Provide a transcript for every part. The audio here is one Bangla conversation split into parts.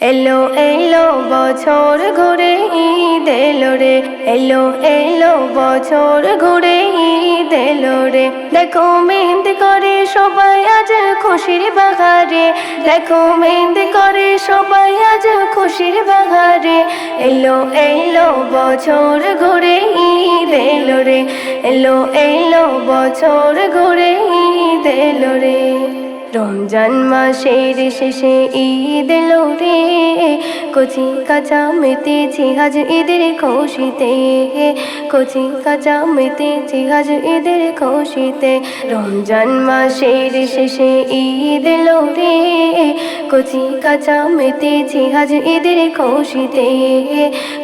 এলো এলো বছর ঘুরে ঈদ এলো রে। এলো এলো বছর ঘুরে ঈদ এলো রে। দেখো মেহেন্দি করে সবাই আজ খুশির বাহারে। দেখো মেহেন্দি করে সবাই আজ খুশির বাহারে। এলো এলো বছর ঘুরে ঈদ এলো রে। এলো এলো বছর ঘুরে ঈদ এলো রে। রমজান মাসের শেষে ঈদ এলো রে কচি কাঁচা মেতেছি আজ ঈদের খুশিতে, কচি কাঁচা মেতেছি আজ ঈদের খুশিতে। রমজান মাসের শেষে ঈদ এলো রে কচি কাঁচা মেতেছি আজ ঈদের খুশিতে,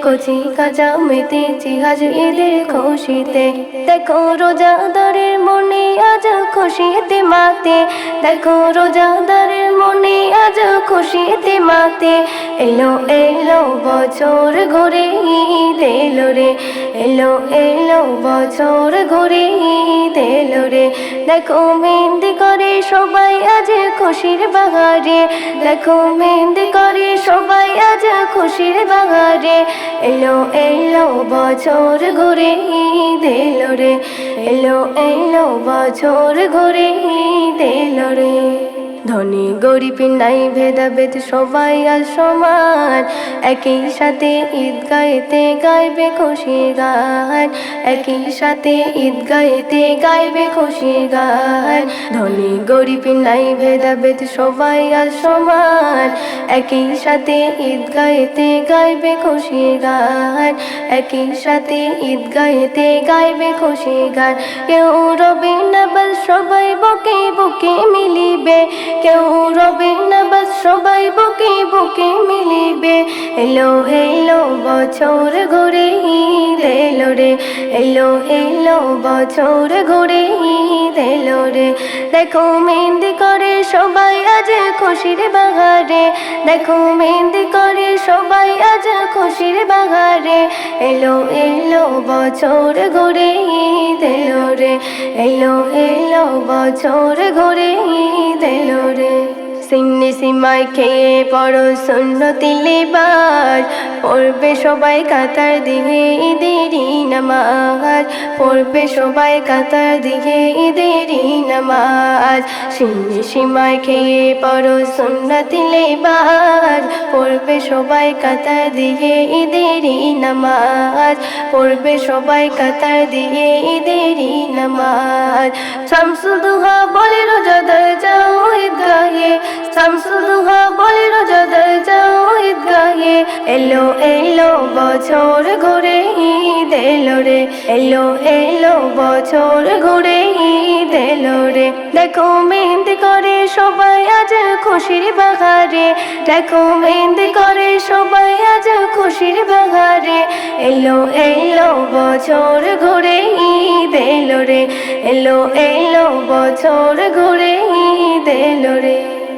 কচি কাঁচা মেতেছি আজ ঈদের খুশিতে। দেখো রোজাদারের মনে আজ খুশিতে মাতে দেখো রোজাদারের মনে আজ খুশিতে মাতে। এলো এলো, বছর ঘুরে এলো রে। এলো এলো, বছর ঘুরে এলো রে। দেখো, মেহেন্দি করে সবাই আজ খুশির বাগারে দেখো মেহেন্দি করে সবাই আজ খুশির বাগারে এলো এলো, বছর ঘুরে দিল রে, এলো এলো, বছর ঘুরে দিল রে। ধনী, গরিব নাই, ভেদাভেদ সবাই আর সমান। একই সাথে ঈদ গাইতে গাইবে খুশি গান। একই সাথে ঈদ গাইতে গাইবে খুশি গান। ধনী, গরিব নাই, ভেদাভেদ সবাই আর সমান। একই সাথে ঈদ গাইতে গাইবে খুশি গান। একই সাথে ঈদ গাইতে গাইবে খুশি গান। কেউ রবে না সবাই বকে বুকে মিলিবে। কেউ রবে না বাস, সবাই বুকে বুকে মিলিবে। এলো হেলো বছর ঘুরে দেলো রে। এলো হেলো বছর ঘুরে দেলো রে। দেখো মেহেন্দি করে সবাই আজ খুশির বাহারে দেখো মেহেন্দি করে সবাই খুশির বাগারে এলো এলো বছর ঘুরে দেলো রে। এলো এলো বছর ঘুরে দেলো রে। সিন্নি সিমাই খেয়ে পড়ো শূন্য তিলিবার পড়বে সবাই কাতার দিকে ঈদেরই নামাজ। পড়বে সবাই কাতার দিকে ঈদেরই নামাজ। সিন্নি সিমাই খেয়ে পড়ো শূন্য তিলিবার পড়বে সবাই কাতার দিকে ঈদেরই নামাজ। পড়বে সবাই কাতার দিকে ঈদেরই নামাজ। শামসুদুহা বলে ঈদগাহে শামসুদুহা বলে এলো এলো বছর ঘুরে ঈদ এলো রে। এলো এলো বছর ঘুরে ঈদ এলো রে। দেখো মেহেন্দি করে সবাই আজ খুশির বাহারে। দেখো মেহেন্দি করে সবাই আজ খুশির বাহারে। এলো এলো বছর ঘুরে ঈদ এলো রে। এলো এলো বছর ঘুরে ঈদ এলো রে।